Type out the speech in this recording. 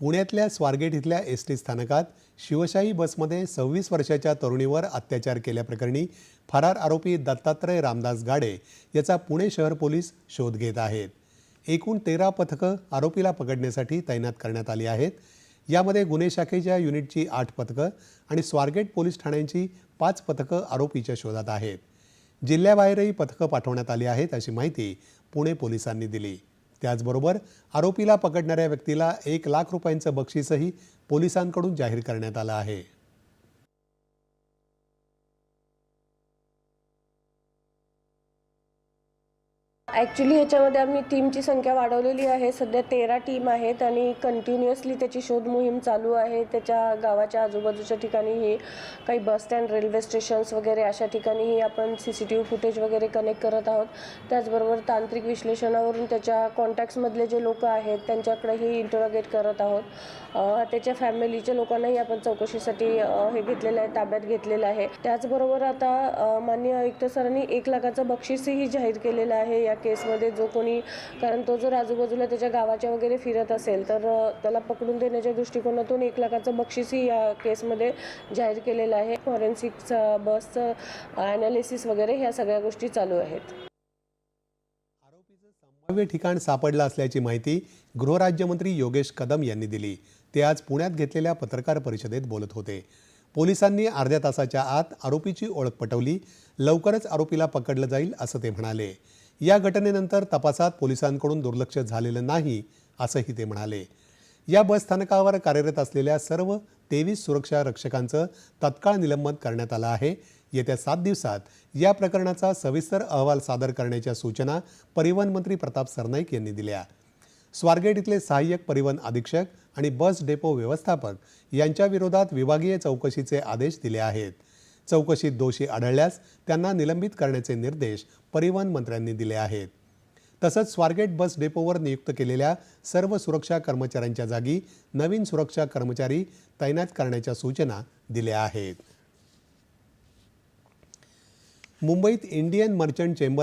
पुण्यातल्या स्वारगेट इथल्या S T स्थानकात शिवशाही बसमध्ये सव्वीस वर्षाच्या तरुणीवर अत्याचार केल्याप्रकरणी फरार आरोपी दत्तात्रय रामदास गाडे याचा पुणे शहर पोलीस शोध घेत आहेत. एकूण तेरा पथकं आरोपीला पकडण्यासाठी तैनात करण्यात आली आहेत. यामध्ये गुन्हे शाखेच्या युनिटची आठ पथकं आणि स्वारगेट पोलीस ठाण्यांची पाच पथकं आरोपीच्या शोधात आहेत. जिल्ह्याबाहेरही पथकं पाठवण्यात आली आहेत अशी माहिती पुणे पोलिसांनी दिली. त्याचबरोबर आरोपीला पकडणाऱ्या व्यक्तीला एक लाख रुपयांचं बक्षीसही पोलिसांकडून जाहीर करण्यात आलं आहे. ॲक्च्युली ह्याच्यामध्ये आम्ही टीमची संख्या वाढवलेली आहे. सध्या तेरा टीम आहेत आणि कंटिन्युअसली त्याची शोध मोहीम चालू आहे. त्याच्या गावाच्या आजूबाजूच्या ठिकाणीही काही बस स्टँड रेल्वे स्टेशन्स वगैरे अशा ठिकाणीही आपण C C T V footage वगैरे कनेक्ट करत आहोत. त्याचबरोबर तांत्रिक विश्लेषणावरून त्याच्या कॉन्टॅक्ट्समधले जे लोक आहेत त्यांच्याकडेही इंटरोगेट करत आहोत. त्याच्या फॅमिलीच्या लोकांनाही आपण चौकशीसाठी हे घेतलेलं आहे ताब्यात घेतलेलं आहे. त्याचबरोबर आता माननीय आयुक्त सरांनी एक लाखाचं बक्षीसही जाहीर केलेलं आहे या केसमध्ये जो कोणी कारण तो जर आजूबाजूला त्याच्या गावाच्या वगैरे फिरत असेल तर त्याला पकडून देण्याच्या दृष्टिकोनातून एक लाखाचं बक्षीसही या केसमध्ये जाहीर केलेलं आहे. फॉरेन्सिकचं बसचं ॲनालिसिस वगैरे ह्या सगळ्या गोष्टी चालू आहेत. संभाव्य ठिकाण सापडलं असल्याची माहिती गृहराज्यमंत्री योगेश कदम यांनी दिली. ते आज पुण्यात घेतलेल्या पत्रकार परिषदेत बोलत होते. पोलिसांनी अर्ध्या तासाच्या आत आरोपीची ओळख पटवली. लवकरच आरोपीला पकडलं जाईल असं ते म्हणाले. या घटनेनंतर तपासात पोलिसांकडून दुर्लक्ष झालेलं नाही असंही ते म्हणाले. या बस स्थानकावर कार्यरत असलेल्या सर्व तेवीस सुरक्षा रक्षकांचं तत्काळ निलंबन करण्यात आलं आहे. येत्या सात दिवसात या प्रकरणाचा सविस्तर अहवाल सादर करण्याच्या सूचना परिवहन मंत्री प्रताप सरनाईक यांनी दिल्या. स्वारगेट इथले सहाय्यक परिवहन अधीक्षक आणि बस डेपो व्यवस्थापक यांच्याविरोधात विभागीय चौकशीचे आदेश दिले आहेत. चौकशीत दोषी आढळल्यास त्यांना निलंबित करण्याचे निर्देश परिवहन मंत्र्यांनी दिले आहेत. तसंच स्वारगेट बस डेपोवर नियुक्त केलेल्या सर्व सुरक्षा कर्मचाऱ्यांच्या जागी नवीन सुरक्षा कर्मचारी तैनात करण्याच्या सूचना दिल्या आहेत. मुंबईत इंडियन मर्चंट चेंबर